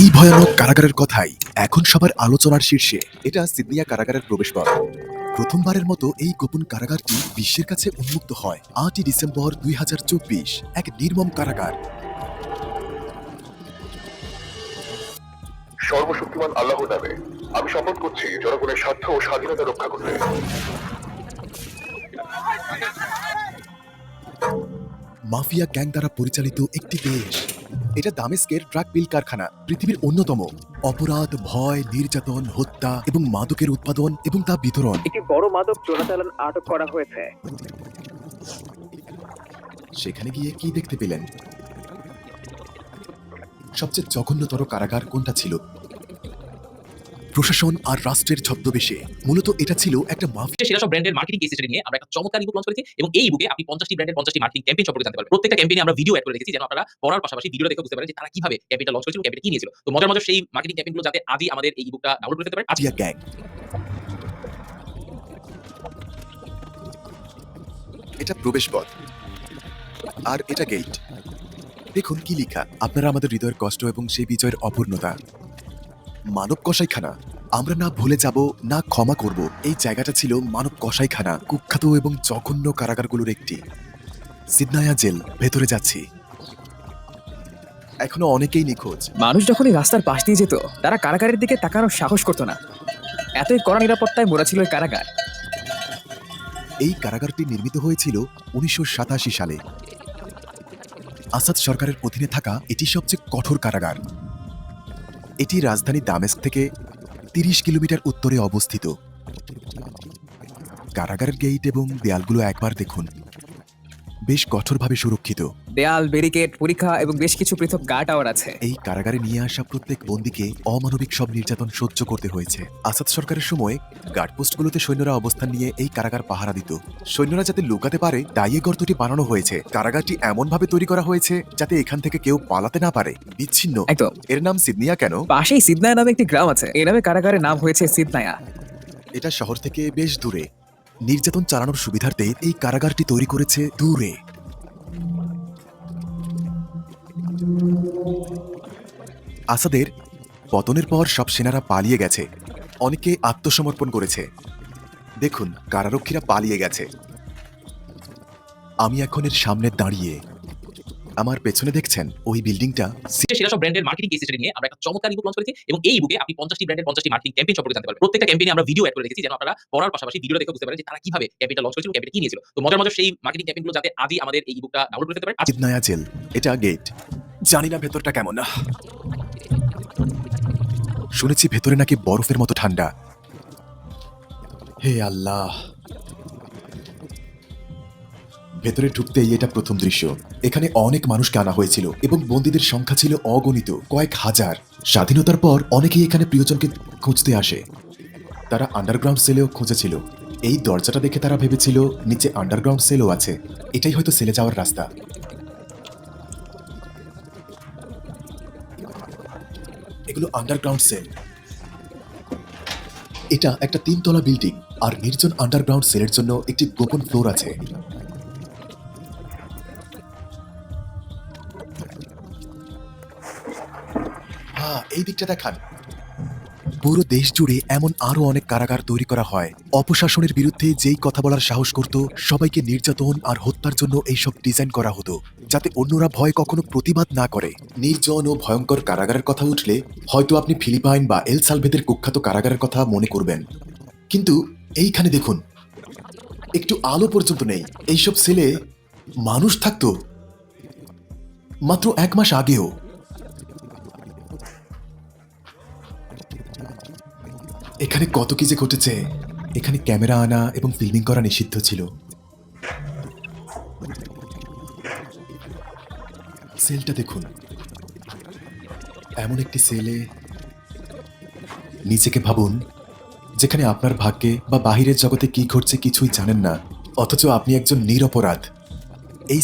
এই ভয়ানক কারাগারের কথাই এখন সবার আলোচনার শীর্ষে। এটা সিডনিয়া কারাগারের প্রবেশপথ। প্রথমবারের মতো এই গোপন কারাগারটি বিশ্বের কাছে উন্মুক্ত হয় আটই ডিসেম্বর দুই এক নির্মম কারাগার। সর্বশক্তিমান আল্লাহর নামে আমি শপথ করছি জনগণের স্বার্থ ও স্বাধীনতা রক্ষা করতে। মাফিয়া গ্যাং দ্বারা পরিচালিত একটি দেশ। এটা দামেস্কের ট্রাক বিল কারখানা পৃথিবীর অন্যতম। অপরাধ ভয় নির্যাতন হত্যা এবং মাদকের উৎপাদন এবং তা বিতরণ। একটি বড় মাদক চোরাচালান আটক করা হয়েছে। সেখানে গিয়ে কি দেখতে পেলেন? সবচেয়ে জঘন্যতর কারাগার কোনটা ছিল? প্রশাসন আর রাষ্ট্রের ছদ্মবেশে। মূলত এটা ছিল একটা মাফিয়া সেরা সব ব্র্যান্ডের মার্কেটিং কেস স্টাডি নিয়ে আমরা একটা চমৎকার ইবুক লঞ্চ করেছি এবং এই ইবুকে আপনি পঞ্চাশটি ব্র্যান্ডের পঞ্চাশটি মার্কেটিং ক্যাম্পেইন সম্পর্কে জানতে পারবেন। প্রত্যেকটা ক্যাম্পেইনে আমরা ভিডিও অ্যাড করে রেখেছি যেন আপনারা পড়ার পাশাপাশি ভিডিও দেখে বুঝতে পারেন যে তারা কীভাবে ক্যাম্পেইনটা লঞ্চ করেছিল ক্যাম্পেইন কি নিয়েছিল। তো মজার মজার সেই মার্কেটিং ক্যাম্পেইনগুলো যাতে আজই আমাদের এই ইবুকটা ডাউনলোড করতে পারেন। আজকে গ্যাং এটা প্রবেশপথ। আর এটা গেট দেখুন কি লেখা। আপনারা আমাদের হৃদয়ের কষ্ট এবং সেই বিজয়ের অপূর্ণতা। মানব কসাইখানা আমরা না ভুলে যাব না ক্ষমা করব এই জায়গাটা ছিল মানব কসাইখানা কুখ্যাত এবং জঘন্য কারাগারগুলোর একটি। সিদনায়া জেল ভেতরে যাচ্ছি। এখনও অনেকেই নিখোঁজ। মানুষ যখন এই রাস্তার পাশ দিয়ে যেত তারা কারাগারের দিকে তাকানোর সাহস করতো না। এতই কড়া নিরাপত্তায় মোড়া ছিল এই কারাগার। এই কারাগারটি নির্মিত হয়েছিল উনিশশো সাতাশি সালে। আসাদ সরকারের অধীনে থাকা এটি সবচেয়ে কঠোর কারাগার। এটি রাজধানী দামেস্ক থেকে তিরিশ কিলোমিটার উত্তরে অবস্থিত। কারাগারের গেইট এবং দেয়ালগুলো একবার দেখুন। বেশ কঠোরভাবে সুরক্ষিত। দেয়াল ব্যারিকেড পরীক্ষা এবং বেশ কিছু পৃথক গা টাওয়ার আছে। এই কারাগারে নিয়ে আসা প্রত্যেক বন্দীকে অমানবিক সব নির্যাতন সহ্য করতে হয়েছে। আসাদ সরকারের সময় গার্ডপোস্টগুলোতে সৈন্যরা অবস্থান নিয়ে এই কারাগার পাহারা দিত। সৈন্যরা যাতে লুকাতে পারে তাই এই গর্তটি বানানো হয়েছে। কারাগারটি এমনভাবে তৈরি করা হয়েছে যাতে এখান থেকে কেউ পালাতে না পারে। বিচ্ছিন্ন। একদম। এর নাম সিদনিয়া কেন? পাশেই সিদনায়া নামে একটি গ্রাম আছে। এই নামে কারাগারের নাম হয়েছে সিদনায়া। এটা শহর থেকে বেশ দূরে। নির্যাতন চালানোর সুবিধার্থে এই কারাগারটি তৈরি করেছে দূরে। আসাদের পতনের পর সব সেনারা পালিয়ে গেছে। অনেকে আত্মসমর্পণ করেছে। দেখুন, কারারক্ষীরা পালিয়ে গেছে। আমি এখন এর সামনে দাঁড়িয়ে আমার পেছনে দেখছেন ওই বিল্ডিংটা সেরা সব ব্র্যান্ডের মার্কেটিং কেস স্টাডি নিয়ে আমরা একটা চমৎকার ইবুক লঞ্চ করেছি এবং এই ইবুকে আপনি পঞ্চাশটি ব্র্যান্ডের পঞ্চাশটি মার্কেটিং ক্যাম্পেইন সম্পর্কে জানতে পারবেন। প্রত্যেকটা ক্যাম্পেইনে আমরা ভিডিও অ্যাড করে রেখেছি যেন আপনারা পড়ার পাশাপাশি ভিডিও দেখে বুঝতে পারেন যে তারা কীভাবে ক্যাম্পেইনটা লঞ্চ করেছিল ক্যাম্পেইন কি নিয়েছিল। তো মজার মজার সেই মার্কেটিং ক্যাম্পেইনগুলো যাতে আজই আমাদের এই ইবুকটা ডাউনলোড করে ফেলতে পারেন। আজকে নয়া জেল এটা গেট জানি না ভেতরটা কেমন। না শুনেছি ভেতরে নাকি বরফের মতো ঠান্ডা। হে আল্লাহ। ভেতরে ঢুকতেই এটা প্রথম দৃশ্য। এখানে অনেক মানুষকে আনা হয়েছিল এবং বন্দীদের সংখ্যা ছিল অগণিত, কয়েক হাজার। স্বাধীনতার পর অনেকেই এখানে প্রিয়জনকে খুঁজতে আসে। তারা আন্ডারগ্রাউন্ড সেলেও খুঁজেছিল। এই দরজাটা দেখে তারা ভেবেছিল, নিচে আন্ডারগ্রাউন্ড সেলও আছে। এটাই হয়তো সেলে যাওয়ার রাস্তা। এগুলো আন্ডারগ্রাউন্ড সেল এটা একটা তিনতলা বিল্ডিং আর নির্জন আন্ডারগ্রাউন্ড সেলের জন্য একটি গোপন ফ্লোর আছে। এই দিকটা দেখান। পুরো দেশ জুড়ে এমন আরও অনেক কারাগার তৈরি করা হয়। অপশাসনের বিরুদ্ধে যেই কথা বলার সাহস করত, সবাইকে নির্যাতন আর হত্যার জন্য এইসব ডিজাইন করা হতো, যাতে অন্যরা ভয় কখনো প্রতিবাদ না করে। নির্জন ও ভয়ঙ্কর কারাগারের কথা উঠলে, হয়তো আপনি ফিলিপাইন বা এল সালভেদের কুখ্যাত কারাগারের কথা মনে করবেন। কিন্তু এইখানে দেখুন, একটু আলো পর্যন্ত নেই। এইসব ছেলে মানুষ থাকতো। মাত্র এক মাস আগেও এখানে কত কি যে ঘটেছে? এখানে ক্যামেরা আনা এবং ফিল্মিং করা নিষিদ্ধ ছিল। সেলটা দেখুন। এমন একটি সেলে নিজেকে ভাবুন, যেখানে আপনার ভাগ্যে বা বাহিরের জগতে কি ঘটছে কিছুই জানেন না, অথচ আপনি একজন নিরপরাধ। এই